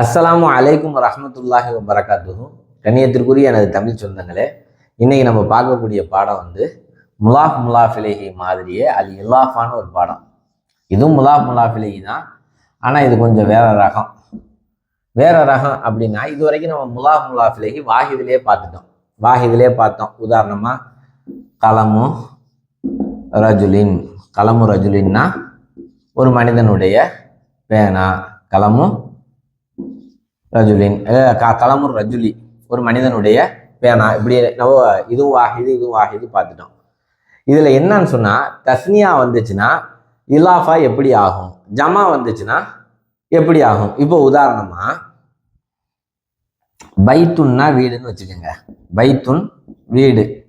அஸ்ஸலாமு அலைக்கும் ரஹமத்துல்லாஹி வபரகாத்துஹு. கண்ணியத்திற்குரிய எனது தமிழ் சொந்தங்களே இன்னைக்கு நம்ம பார்க்கக்கூடிய பாடம் வந்து முலாஃப் முலாஃபிலேஹி மாதிரியே அது இல்லாஃபான ஒரு பாடம். இதுவும் முலாஃப் முலாஃபிலேஹி தான். ஆனால் இது கொஞ்சம் வேற ரகம். வேற ரகம் அப்படின்னா இது வரைக்கும் நம்ம முலாஃப் முலாஃபிலேஹி வாஹிதிலே பார்த்துட்டோம். வாஹிதிலே பார்த்தோம். உதாரணமாக கலமு ரஜுலின் கலமு ரஜுலின்னா ஒரு மனிதனுடைய பேனா கலமும் ரஜுலின் க- கலமுர் ரஜுலி ஒரு மனிதனுடைய பேனா. இப்படி நம்ம இதுவும் வாஹிது இதுவும் வாஹிது பார்த்துட்டோம். இதில் என்னன்னு சொன்னால் தஸ்னியா வந்துச்சுன்னா இலாஃபா எப்படி ஆகும்? ஜமா வந்துச்சுன்னா எப்படி ஆகும்? இப்போ உதாரணமாக பைத்துன்னா வீடுன்னு வச்சுக்கோங்க. பைத்துன் வீடு.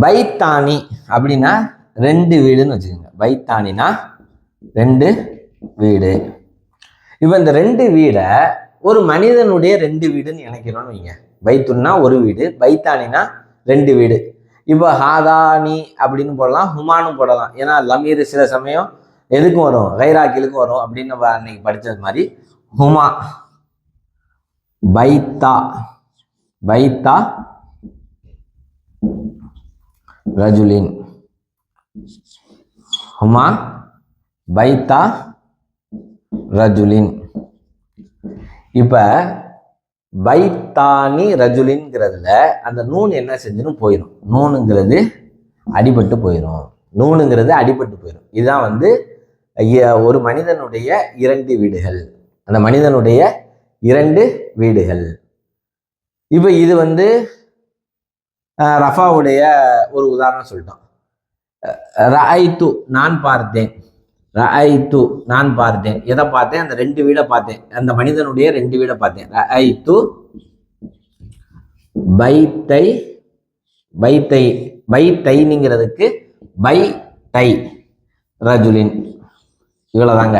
பைத்தானி அப்படின்னா ரெண்டு வீடுன்னு வச்சுக்கோங்க. பைத்தானினா ரெண்டு வீடு. இப்போ இந்த ரெண்டு வீடை ஒரு மனிதனுடைய ரெண்டு வீடுன்னு நினைக்கிறோன்னு வைங்க. பைத்துன்னா ஒரு வீடு பைத்தானினா ரெண்டு வீடு. இப்போ ஹாதானி அப்படின்னு போடலாம் ஹுமானும் போடலாம். ஏன்னா லமீர் சில சமயம் எதுக்கும் வரும்? கைராக்கிலுக்கும் வரும் அப்படின்னு நம்ம அன்னைக்கு படித்தது மாதிரி. ஹுமா பைத்தா பைத்தா ரஜுலின். ஹுமா பைத்தா ரஜுலின். இப்போ பைத்தானி ரஜுலின்கிறதுல அந்த நூன் என்ன செஞ்சிடும் போயிடும் நூனுங்கிறது அடிபட்டு போயிடும் நூனுங்கிறது அடிபட்டு போயிடும் இதுதான் வந்து ஒரு மனிதனுடைய இரண்டு வீடுகள். அந்த மனிதனுடைய இரண்டு வீடுகள். இப்போ இது வந்து ரஃபாவுடைய ஒரு உதாரணம் சொல்லிட்டோம். ராய்த்து நான் பார்த்தேன். ரஐத்து நான் பார்த்தேன். எதை பார்த்தேன்? அந்த ரெண்டு வீடை பார்த்தேன். அந்த மனிதனுடைய ரெண்டு வீடை பார்த்தேன். ரஐத்து பைத்தை பைத்தை பைத்தைனுங்கிறதுக்கு பை டை ரஜுலின். இவ்வளோதாங்க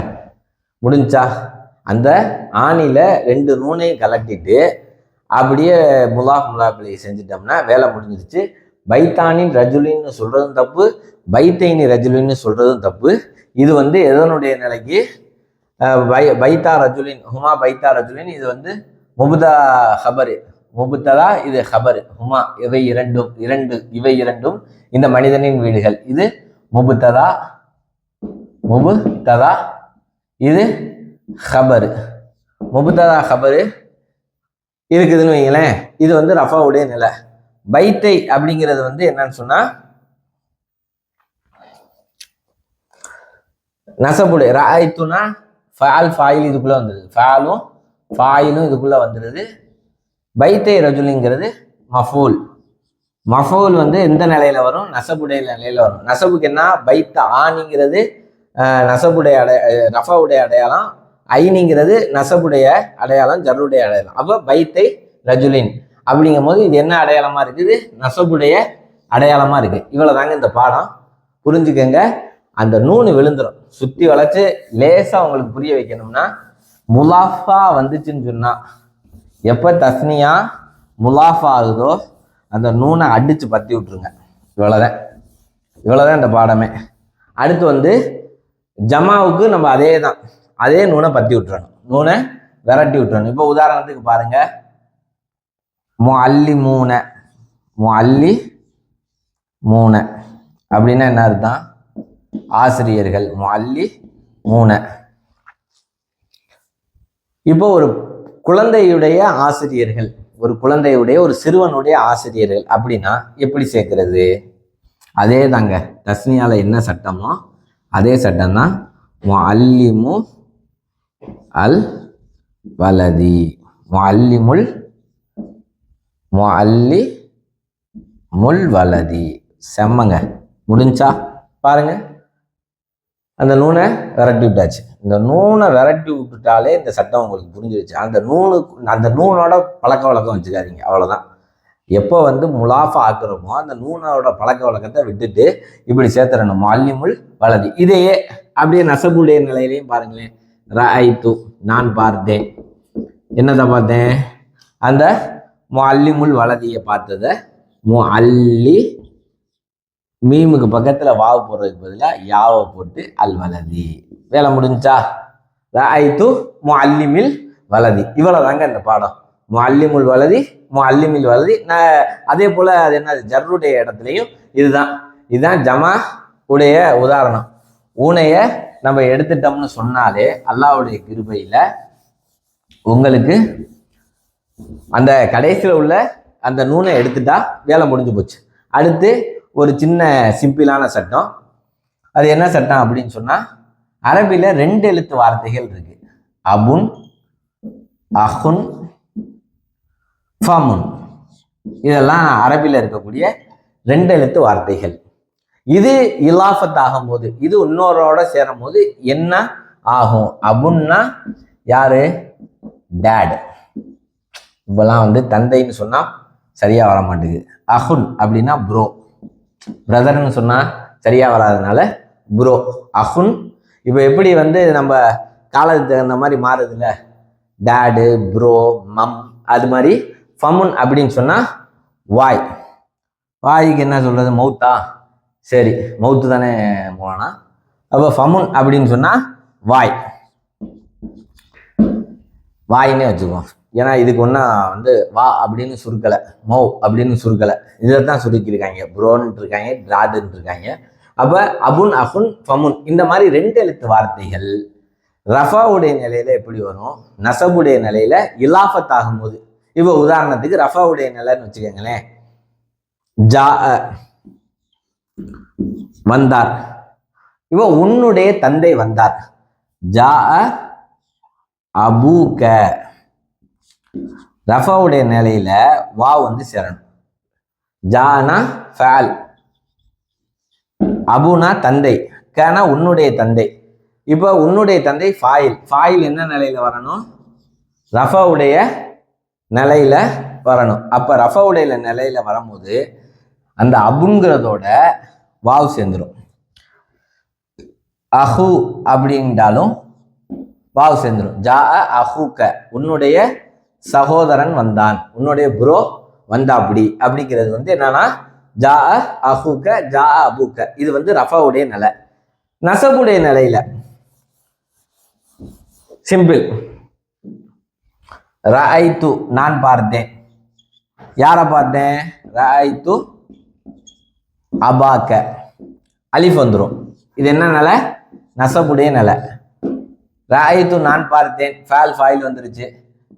முடிஞ்சா அந்த ஆணியில் ரெண்டு நூனையும் கலட்டிட்டு அப்படியே முலாஃப் முலாஃபிலை செஞ்சிட்டோம்னா வேலை முடிஞ்சிருச்சு. பைத்தானின் ரஜுலின்னு சொல்றதும் தப்பு பைத்தைனி ரஜுலின்னு சொல்றதும் தப்பு. இது வந்து எதனுடைய நிலைக்கு? பை பைத்தா ரஜுலின் ஹுமா பைத்தா ரஜுலின் இது வந்து முபுதா ஹபரு. முபுத்ததா இது ஹபரு. ஹுமா இவை இரண்டும் இரண்டு இவை இரண்டும் இந்த மனிதனின் வீடுகள். இது முபுத்ததா? முபுத்ததா? இது ஹபரு. முபுத்ததா ஹபரு. இருக்குதுன்னு வைங்களேன். இது வந்து ரஃபாவுடைய நிலை. பைத்தை அப்படிங்கிறது வந்து என்னன்னு சொன்னா நசபுடைய ராய்த்துனா ஃபால் ஃபாயில் இதுக்குள்ள வந்துடுது ஃபாலும் ஃபாயிலும் இதுக்குள்ள வந்துடுது பைத்தை ரஜுலிங்கிறது மஃபூல். மஃபூல் வந்து எந்த நிலையில வரும்? நசபுடைய நிலையில வரும். நசபுக்கு என்ன? பைத்த ஆணிங்கிறது அஹ், நசபுடைய அடைய ரஃபாவுடைய அடையாளம். ஐனிங்கிறது நசபுடைய அடையாளம் ஜருடைய அடையாளம். அப்போ பைத்தை ரஜுலின். அப்படிங்கும் போது இது என்ன அடையாளமாக இருக்குது? நெசவுடைய அடையாளமாக இருக்குது. இவ்வளோ தாங்க இந்த பாடம். புரிஞ்சுக்கங்க. அந்த நூனு விழுந்துரும். சுற்றி வளைச்சு லேசாக உங்களுக்கு புரிய வைக்கணும்னா முலாஃபா வந்துச்சுன்னு சொன்னால் எப்போ தஸ்னியா முலாஃபா ஆகுதோ அந்த நூனை அடித்து பற்றி விட்ருங்க இவ்வளோதான் இவ்வளோதான் இந்த பாடமே. அடுத்து வந்து ஜமாவுக்கு நம்ம அதே தான் அதே நூனை பற்றி விட்டுறணும். நூனை விரட்டி விட்டுறணும். இப்போ உதாரணத்துக்கு பாருங்கள் முஅல்லி மூன முஅல்லி மூன அப்படின்னா என்ன அர்த்தம்? ஆசிரியர்கள். முஅல்லி மூன இப்போ ஒரு குழந்தையுடைய ஆசிரியர்கள் ஒரு குழந்தையுடைய ஒரு சிறுவனுடைய ஆசிரியர்கள் அப்படின்னா எப்படி சேர்க்கறது? அதே தாங்க. தஸ்னியால என்ன சட்டமோ அதே சட்டம் தான். அல்லிமு அல் வலதி. அல்லிமுல் முஅல்லி முல் வலதி செம்மங்க. முடிஞ்சா பாருங்க. அந்த நூனை விரட்டி விட்டாச்சு. இந்த நூனை விரட்டி விட்டுட்டாலே இந்த சட்டம் உங்களுக்கு புரிஞ்சிருச்சு. அந்த நூனுக்கு அந்த நூனோட பழக்க வழக்கம் வச்சுக்காதீங்க. அவ்வளோதான் எப்போ வந்து முலாஃபா ஆக்குறோமோ அந்த நூனோட பழக்க வழக்கத்தை விட்டுட்டு இப்படி சேர்த்துறணும். மல்லிமுல் வலதி இதையே அப்படியே நசபுடைய நிலையிலையும் பாருங்களேன். ரஐத்து நான் பார்த்தேன். என்னதான் பார்த்தேன்? அந்த முல்லிமுல் வலதியை பார்த்ததை மு அல்லி மீமுக்கு பக்கத்தில் வாவு போடுறதுக்கு பதிலாக யாவை போட்டு அல் வலதி. வேலை முடிஞ்சா? ஐத்து மு அல்லிமில் வலதி. இவ்வளோதாங்க இந்த பாடம். மு அல்லிமுல் வலதி முஅல்லிமில் வலதி. நான் அதே போல் அது என்ன ஜர்ருடைய இடத்துலையும் இதுதான். இதுதான் ஜமா உடைய உதாரணம். ஊனைய நம்ம எடுத்துட்டோம்னு சொன்னாலே அல்லாவுடைய கிருபையில் உங்களுக்கு அந்த கடைசியில் உள்ள அந்த நூனை எடுத்துட்டா வேலை முடிஞ்சு போச்சு. அடுத்து ஒரு சின்ன சிம்பிளான சட்டம். அது என்ன சட்டம் அப்படின்னு சொன்னா அரபில ரெண்டு எழுத்து வார்த்தைகள் இருக்கு. அபுன் அஹுன் ஃபமுன். இதெல்லாம் அரபில இருக்கக்கூடிய ரெண்டு எழுத்து வார்த்தைகள். இது இலாஃபத் ஆகும்போது இது இன்னொரோட சேரும் போது என்ன ஆகும்? அபுன்னா யாரு? டேட் இப்போல்லாம் வந்து தந்தைன்னு சொன்னால் சரியாக வர மாட்டேங்குது. அஹுன் அப்படின்னா ப்ரோ பிரதர்னு சொன்னால் சரியாக வராதனால ப்ரோ அஹுன் இப்போ எப்படி வந்து நம்ம காலத்துக்கு தகுந்த மாதிரி மாறுதுல்ல? டேடு ப்ரோ மம் அது மாதிரி ஃபமுன் அப்படின்னு சொன்னால் வாய். வாய்க்கு என்ன சொல்கிறது மவுத்தா சரி மவுத்து தானே போனா? அப்போ ஃபமுன் அப்படின்னு சொன்னால் வாய். வாயின்னே வச்சுக்குவோம். ஏன்னா இதுக்கு ஒன்றா வந்து வா அப்படின்னு சுருக்கலை மௌ அப்படின்னு சுருக்கலை. இதை தான் சுருக்கியிருக்காங்க. புரோன்ட்டு இருக்காங்க ட்ராடுன்ட்டு இருக்காங்க அப்போ அபுன் அஃபுன் ஃபமுன் இந்த மாதிரி ரெண்டு எழுத்து வார்த்தைகள் ரஃபாவுடைய நிலையில எப்படி வரும்? நசபுடைய நிலையில இலாஃபத் ஆகும்போது இப்போ உதாரணத்துக்கு ரஃபாவுடைய நிலைன்னு வச்சுக்கோங்களேன். ஜா வந்தார். இப்போ உன்னுடைய தந்தை வந்தார். ஜா அபூக. ரஃபாவுடைய நிலையில வா வந்து சேரணும். ஜானா ஃபேல். அபுனா தந்தை. கனா உன்னுடைய தந்தை. இப்போ உன்னுடைய தந்தை ஃபாயில். ஃபாயில் என்ன நிலையில வரணும்? ரஃபாவுடைய நிலையில வரணும். அப்ப ரஃபாவுடைய நிலையில வரும்போது அந்த அபுங்கிறதோட வாவ் சேர்ந்துடும் அஹு அப்படின்றாலும் வாவ் சேர்ந்துடும் ஜா அஹூக்க உன்னுடைய சகோதரன் வந்தான். உன்னுடைய ப்ரோ வந்தா அப்படி அப்படிங்கிறது வந்து என்னன்னா ஜா அஹூக்க ஜா அபூக்க இது வந்து ரஃபாவுடைய நிலை. நசபுடைய நிலையில. சிம்பிள் ரஐத்து நான் பார்த்தேன். யாரை பார்த்தேன்? ரஐத்து அபாக்க. அலிஃப் வந்துடும் இது என்ன நிலை? நசபுடைய நிலை. ரஐத்து நான் பார்த்தேன். ஃபேல் ஃபாயில் வந்துருச்சு.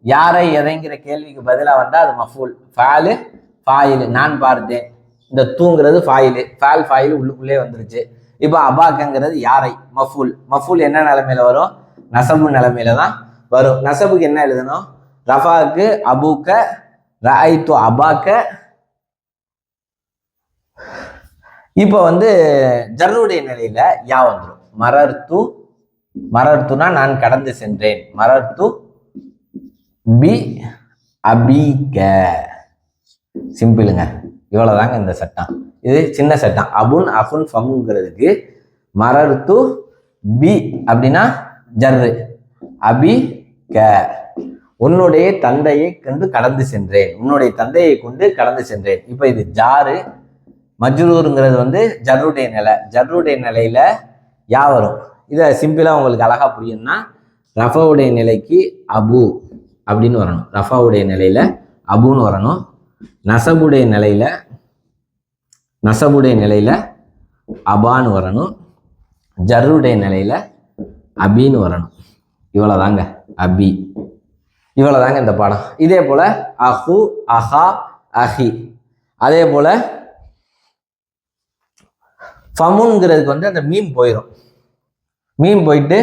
யாரை எதைங்கிற கேள்விக்கு பதிலாக வந்தால் அது மஃபூல். ஃபாலு ஃபாயில். நான் பார்த்தேன். இந்த தூங்கிறது ஃபாயிலு. ஃபால் ஃபாயில் உள்ளுக்குள்ளே வந்துருச்சு. இப்போ அபாக்கங்கிறது யாரை? மஃபூல். மஃபூல் என்ன நிலமையில வரும்? நசபு நிலமையில தான் வரும். நசபுக்கு என்ன எழுதணும்? ரஃபாக்கு அபூக்க ரஐத்து அபாக்க. இப்போ வந்து ஜர்ருடைய நிலையில யா வந்துடும் மரர்த்து மரர்த்துனா நான் கடந்து சென்றேன். மரர்த்து பி அபிக. சிம்பிளுங்க. இவ்வளோதாங்க இந்த சட்டம். இது சின்ன சட்டம். அபுன் அஃபுன் ஃபமுங்கிறதுக்கு மரர்த்து பி அப்படின்னா ஜர்ரு. அபி க உன்னுடைய தந்தையை கொண்டு கடந்து சென்றேன். உன்னுடைய தந்தையை கொண்டு கடந்து சென்றேன். இப்போ இது ஜாரு. மஜ்ரூருங்கிறது வந்து ஜர்ருடைய நிலை. ஜர்ருடைய நிலையில யா வரும்? இதை சிம்பிளாக உங்களுக்கு அழகாக புரியும்னா ரஃபாவுடைய நிலைக்கு அபு. அப்படின்னு வரணும். ரஃபாவுடைய நிலையில அபுன்னு வரணும். நசபுடைய நிலையில நசபுடைய நிலையில அபான்னு வரணும். ஜருடைய நிலையில அபின்னு வரணும். இவ்வளோதாங்க அபி. இவ்வளோதாங்க இந்த பாடம். இதே போல அஹு அஹா அஹி. அதே போல ஃபமுங்கிறதுக்கு வந்து அந்த மீன் போயிடும் மீன் போயிட்டு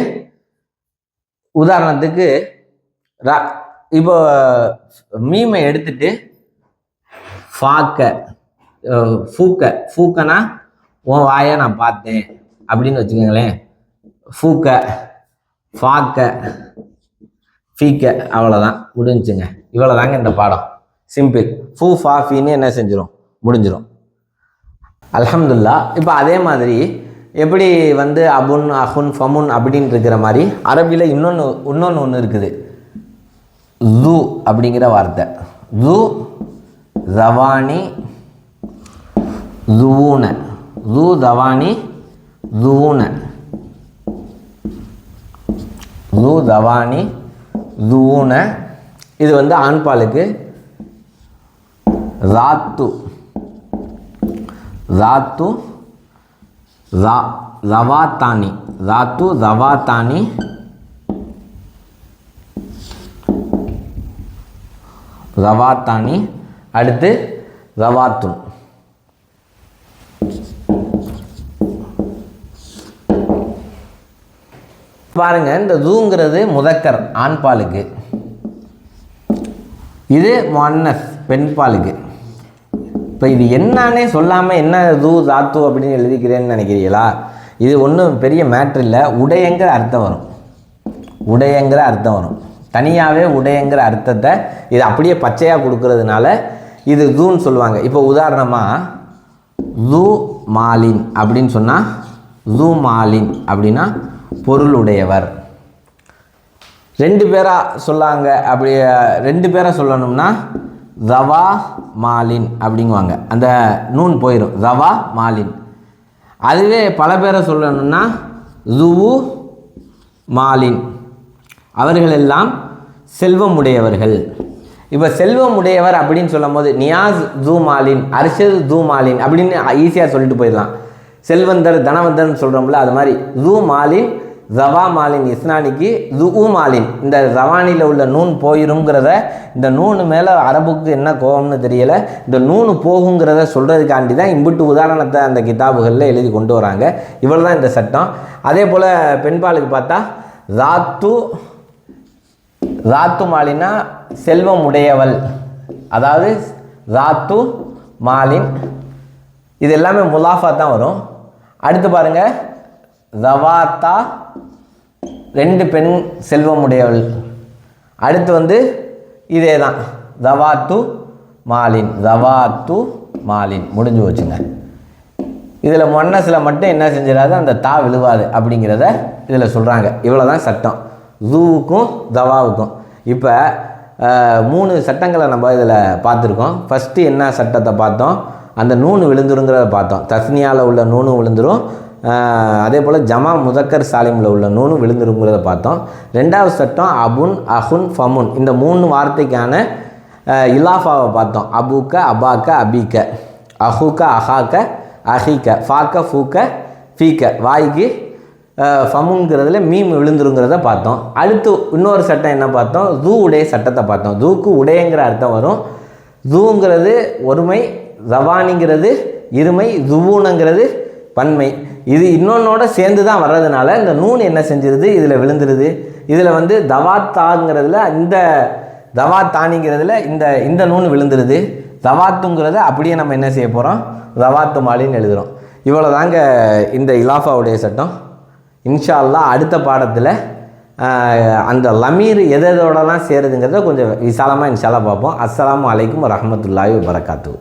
உதாரணத்துக்கு ரா இப்போ மீமை எடுத்துட்டு ஃபாக்க ஃபூக்க. ஃபூக்கனா உன் வாயை நான் பார்த்தேன். அப்படின்னு வச்சுக்கோங்களேன். ஃபூக்க ஃபாக்க ஃபீக்க அவ்வளோதான் முடிஞ்சுங்க இவ்வளோதாங்க இந்த பாடம். சிம்பிள் ஃபூ ஃபா ஃபீன்னு என்ன செஞ்சிடும் முடிஞ்சிடும் அலமதுல்லா இப்போ அதே மாதிரி எப்படி வந்து அபுன் அஹுன் ஃபமுன் அப்படின்னு இருக்கிற மாதிரி அரபியில் இன்னொன்று இன்னொன்று ஒன்று இருக்குது. ஜூ அப்படிங்கிற வார்த்தை. ஜூ ஜவானி ஜூன ஜூ தவானி. ஜூன ஜூ தவானி. ஜூன இது வந்து ஆண்பாலுக்கு ராத்து. ராத்து ரா ரவாத்தானி. ராத்து ரவாத்தானி ரவாத்தானி அடுத்து ரவாத்துன். பாருங்க இந்த ரூங்கிறது முதக்கர் ஆண்பாலுக்கு. இது மொன்னஸ் பெண்பாலுக்கு. இப்போ இது என்னன்னே சொல்லாமல் என்ன ரூ தாத்து அப்படின்னு எழுதிக்கிறேன்னு நினைக்கிறீங்களா? இது ஒன்றும் பெரிய மேட்ரு இல்லை. உடையங்கிற அர்த்தம் வரும். உடையங்கிற அர்த்தம் வரும். தனியாகவே உடைங்கிற அர்த்தத்தை இது அப்படியே பச்சையாக கொடுக்கறதுனால இது தூன்னு சொல்லுவாங்க. இப்போ உதாரணமாக ஜூ மாலின் அப்படின்னு சொன்னால் ஜூ மாலின் அப்படின்னா பொருளுடையவர். ரெண்டு பேராக சொல்லாங்க அப்படி ரெண்டு பேரை சொல்லணும்னா ரவா மாலின் அப்படிங்குவாங்க. அந்த நூன் போயிடும் ரவா மாலின். அதுவே பல பேரை சொல்லணும்னா ஜூ மாலின். அவர்களெல்லாம் செல்வம் உடையவர்கள் இப்போ செல்வம் உடையவர் அப்படின்னு சொல்லும் போது நியாஸ் ஜூ மாலின் அர்ஷத் ஜூ மாலின் அப்படின்னு ஈஸியாக சொல்லிட்டு போயிடலாம். செல்வந்தர் தனவந்தர்னு சொல்கிறோம்ல அது மாதிரி. ஜூ மாலின் ஜவா மாலின் இஸ்னானிக்கு ஜுஉ மாலின் இந்த ஜவானியில் உள்ள நூன் போயிருங்கிறத இந்த நூனு மேலே அரபுக்கு என்ன கோபம்னு தெரியலை இந்த நூனு போகுங்கிறத சொல்கிறதுக்காண்டி தான் இம்புட்டு உதாரணத்தை அந்த கிதாபுகளில் எழுதி கொண்டு வராங்க. இவ்வளோ தான் இந்த சட்டம். அதே போல் பெண்பாலுக்கு பார்த்தா ராத்து ராத்து மாலினா செல்வம் உடையவள் அதாவது ராத்து மாலின் இது எல்லாமே முலாஃபா தான் வரும் அடுத்து பாருங்க ரவாத்தா ரெண்டு பெண் செல்வம் உடையவள் அடுத்து வந்து இதே தான் ரவாத்து மாலின் ரவாத்து மாலின் முடிஞ்சு வச்சுங்க இதில் மொன்னஸில் மட்டும் என்ன செஞ்சிடாது அந்த தா விழுவாது. அப்படிங்கிறத இதில் சொல்கிறாங்க இவ்வளோ தான் சட்டம். ஜூவுக்கும் தவாவுக்கும். இப்போ மூணு சட்டங்களை நம்ம இதில் பார்த்துருக்கோம். ஃபஸ்ட்டு என்ன சட்டத்தை பார்த்தோம்? அந்த நூனு விழுந்துருங்கிறத பார்த்தோம். தஸ்னியாவில் உள்ள நூனு விழுந்துரும். அதே போல் ஜமா முதக்கர் சாலிமில் உள்ள நூனு விழுந்துருங்கிறத பார்த்தோம். ரெண்டாவது சட்டம் அபுன் அஹுன் ஃபமுன். இந்த மூணு வார்த்தைக்கான இலாஃபாவை பார்த்தோம். அபுக்க அபாக்க அபிக்க. அஹுக்க அஹாக்க அஹிக்க. ஃபாக்க ஃபூக்க ஃபீக்க. வாய்க்கு ஃபமுங்கிறதுல மீம் விழுந்துருங்கிறத பார்த்தோம். அடுத்து இன்னொரு சட்டம் என்ன பார்த்தோம்? ஜூ உடைய சட்டத்தை பார்த்தோம். ஜூக்கு உடையங்கிற அர்த்தம் வரும். ஜூங்கிறது ஒருமை ஜவானிங்கிறது இருமை ஜுவூனுங்கிறது பன்மை. இது இன்னொன்னோட சேர்ந்து தான் வர்றதுனால இந்த நூன் என்ன செஞ்சிருது? இதில் விழுந்துருது. இதில் வந்து தவாத்தாங்கிறதுல இந்த தவாத்தானிங்கிறதுல இந்த இந்த நூன் விழுந்துருது. தவாத்துங்கிறத அப்படியே நம்ம என்ன செய்ய போகிறோம் தவாத்து மாலின்னு எழுதுகிறோம் இவ்வளோ தாங்க இந்த இலாஃபாவுடைய சட்டம். இன்ஷா அல்லா அடுத்த பாடத்தில் அந்த லமீர் எதோடலாம் சேருதுங்கிறத கொஞ்சம் விசாலமாக இன்ஷாலாக பார்ப்போம். அஸ்லாம் அலைக்கும் வரஹ்மத்துல்லாஹி வபரகாத்து